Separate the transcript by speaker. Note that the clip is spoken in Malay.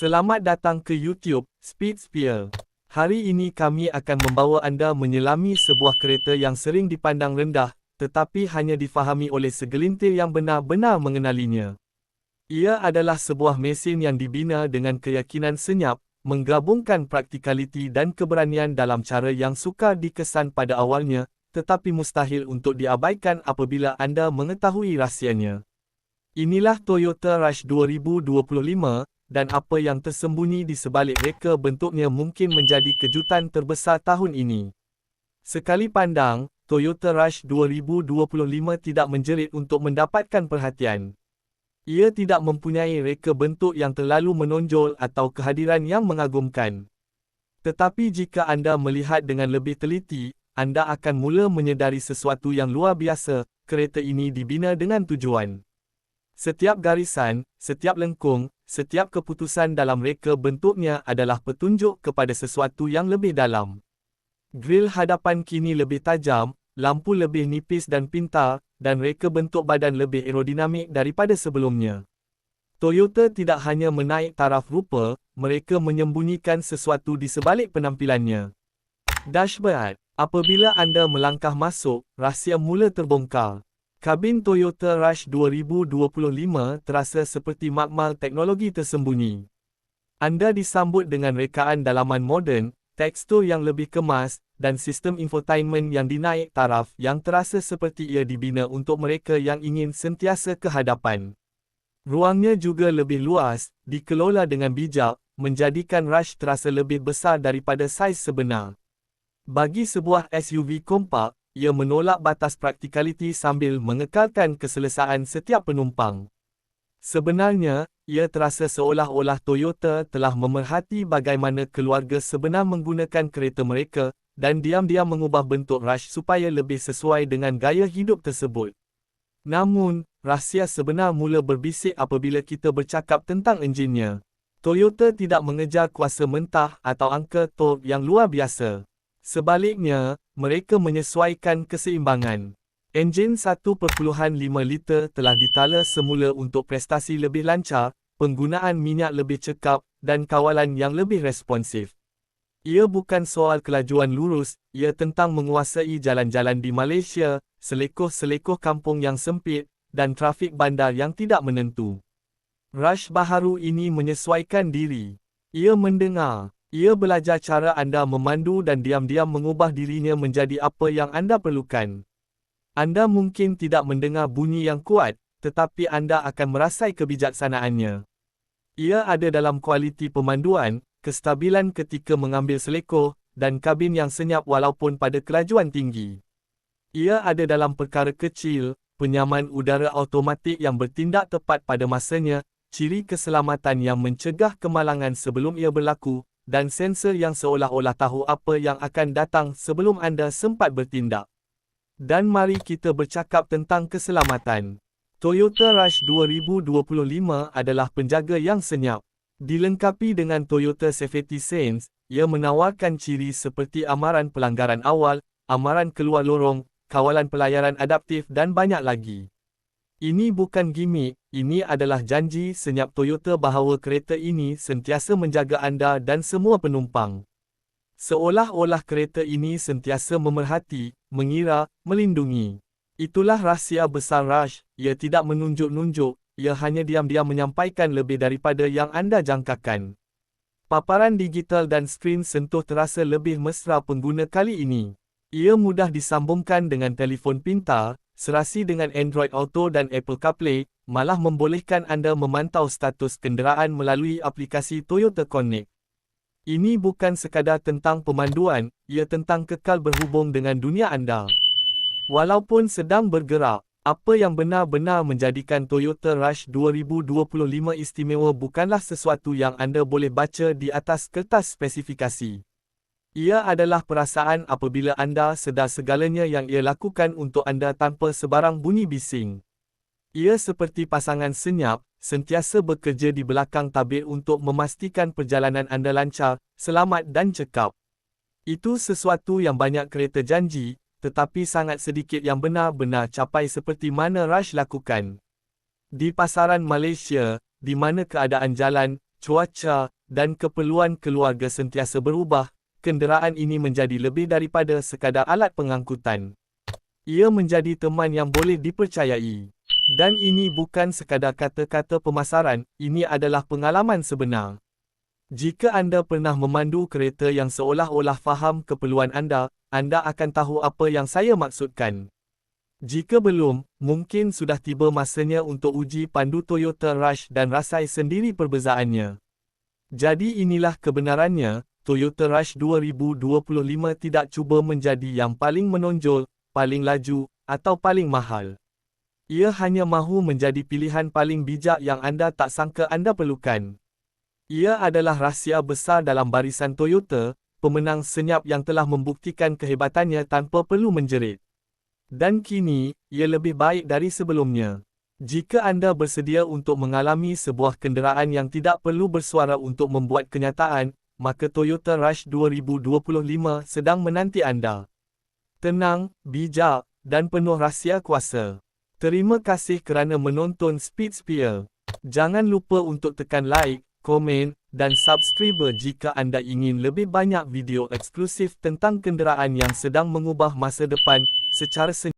Speaker 1: Selamat datang ke YouTube, Speed Spear. Hari ini kami akan membawa anda menyelami sebuah kereta yang sering dipandang rendah, tetapi hanya difahami oleh segelintir yang benar-benar mengenalinya. Ia adalah sebuah mesin yang dibina dengan keyakinan senyap, menggabungkan praktikaliti dan keberanian dalam cara yang sukar dikesan pada awalnya, tetapi mustahil untuk diabaikan apabila anda mengetahui rahsianya. Inilah Toyota Rush 2025, dan apa yang tersembunyi di sebalik reka bentuknya mungkin menjadi kejutan terbesar tahun ini. Sekali pandang, Toyota Rush 2025 tidak menjerit untuk mendapatkan perhatian. Ia tidak mempunyai reka bentuk yang terlalu menonjol atau kehadiran yang mengagumkan. Tetapi jika anda melihat dengan lebih teliti, anda akan mula menyedari sesuatu yang luar biasa, kereta ini dibina dengan tujuan. Setiap garisan, setiap lengkung, setiap keputusan dalam reka bentuknya adalah petunjuk kepada sesuatu yang lebih dalam. Grill hadapan kini lebih tajam, lampu lebih nipis dan pintar, dan reka bentuk badan lebih aerodinamik daripada sebelumnya. Toyota tidak hanya menaik taraf rupa, mereka menyembunyikan sesuatu di sebalik penampilannya. Dashboard Apabila anda melangkah masuk, rahsia mula terbongkar. Kabin Toyota Rush 2025 terasa seperti makmal teknologi tersembunyi. Anda disambut dengan rekaan dalaman moden, tekstur yang lebih kemas, dan sistem infotainment yang dinaik taraf yang terasa seperti ia dibina untuk mereka yang ingin sentiasa ke hadapan. Ruangnya juga lebih luas, dikelola dengan bijak, menjadikan Rush terasa lebih besar daripada saiz sebenar. Bagi sebuah SUV kompak, ia menolak batas praktikaliti sambil mengekalkan keselesaan setiap penumpang. Sebenarnya, ia terasa seolah-olah Toyota telah memerhati bagaimana keluarga sebenar menggunakan kereta mereka dan diam-diam mengubah bentuk Rush supaya lebih sesuai dengan gaya hidup tersebut. Namun, rahsia sebenar mula berbisik apabila kita bercakap tentang enjinnya. Toyota tidak mengejar kuasa mentah atau angka torque yang luar biasa. Sebaliknya, mereka menyesuaikan keseimbangan. Enjin 1.5 liter telah ditala semula untuk prestasi lebih lancar, penggunaan minyak lebih cekap, dan kawalan yang lebih responsif. Ia bukan soal kelajuan lurus, ia tentang menguasai jalan-jalan di Malaysia, selekoh-selekoh kampung yang sempit, dan trafik bandar yang tidak menentu. Rush baharu ini menyesuaikan diri. Ia mendengar, ia belajar cara anda memandu dan diam-diam mengubah dirinya menjadi apa yang anda perlukan. Anda mungkin tidak mendengar bunyi yang kuat, tetapi anda akan merasai kebijaksanaannya. Ia ada dalam kualiti pemanduan, kestabilan ketika mengambil selekoh, dan kabin yang senyap walaupun pada kelajuan tinggi. Ia ada dalam perkara kecil, penyaman udara automatik yang bertindak tepat pada masanya, ciri keselamatan yang mencegah kemalangan sebelum ia berlaku, dan sensor yang seolah-olah tahu apa yang akan datang sebelum anda sempat bertindak. Dan mari kita bercakap tentang keselamatan. Toyota Rush 2025 adalah penjaga yang senyap. Dilengkapi dengan Toyota Safety Sense, ia menawarkan ciri seperti amaran pelanggaran awal, amaran keluar lorong, kawalan pelayaran adaptif dan banyak lagi. Ini bukan gimmick, ini adalah janji senyap Toyota bahawa kereta ini sentiasa menjaga anda dan semua penumpang. Seolah-olah kereta ini sentiasa memerhati, mengira, melindungi. Itulah rahsia besar Rush, ia tidak menunjuk-nunjuk, ia hanya diam-diam menyampaikan lebih daripada yang anda jangkakan. Paparan digital dan skrin sentuh terasa lebih mesra pengguna kali ini. Ia mudah disambungkan dengan telefon pintar, serasi dengan Android Auto dan Apple CarPlay, malah membolehkan anda memantau status kenderaan melalui aplikasi Toyota Connect. Ini bukan sekadar tentang pemanduan, ia tentang kekal berhubung dengan dunia anda. Walaupun sedang bergerak, apa yang benar-benar menjadikan Toyota Rush 2025 istimewa bukanlah sesuatu yang anda boleh baca di atas kertas spesifikasi. Ia adalah perasaan apabila anda sedar segalanya yang ia lakukan untuk anda tanpa sebarang bunyi bising. Ia seperti pasangan senyap, sentiasa bekerja di belakang tabir untuk memastikan perjalanan anda lancar, selamat dan cekap. Itu sesuatu yang banyak kereta janji, tetapi sangat sedikit yang benar-benar capai seperti mana Rush lakukan. Di pasaran Malaysia, di mana keadaan jalan, cuaca, dan keperluan keluarga sentiasa berubah, kenderaan ini menjadi lebih daripada sekadar alat pengangkutan. Ia menjadi teman yang boleh dipercayai. Dan ini bukan sekadar kata-kata pemasaran, ini adalah pengalaman sebenar. Jika anda pernah memandu kereta yang seolah-olah faham keperluan anda, anda akan tahu apa yang saya maksudkan. Jika belum, mungkin sudah tiba masanya untuk uji pandu Toyota Rush dan rasai sendiri perbezaannya. Jadi inilah kebenarannya, Toyota Rush 2025 tidak cuba menjadi yang paling menonjol, paling laju, atau paling mahal. Ia hanya mahu menjadi pilihan paling bijak yang anda tak sangka anda perlukan. Ia adalah rahsia besar dalam barisan Toyota, pemenang senyap yang telah membuktikan kehebatannya tanpa perlu menjerit. Dan kini, ia lebih baik dari sebelumnya. Jika anda bersedia untuk mengalami sebuah kenderaan yang tidak perlu bersuara untuk membuat kenyataan, maka Toyota Rush 2025 sedang menanti anda. Tenang, bijak, dan penuh rahsia kuasa. Terima kasih kerana menonton Speed Spiel. Jangan lupa untuk tekan like, komen, dan subscribe jika anda ingin lebih banyak video eksklusif tentang kenderaan yang sedang mengubah masa depan secara senyap.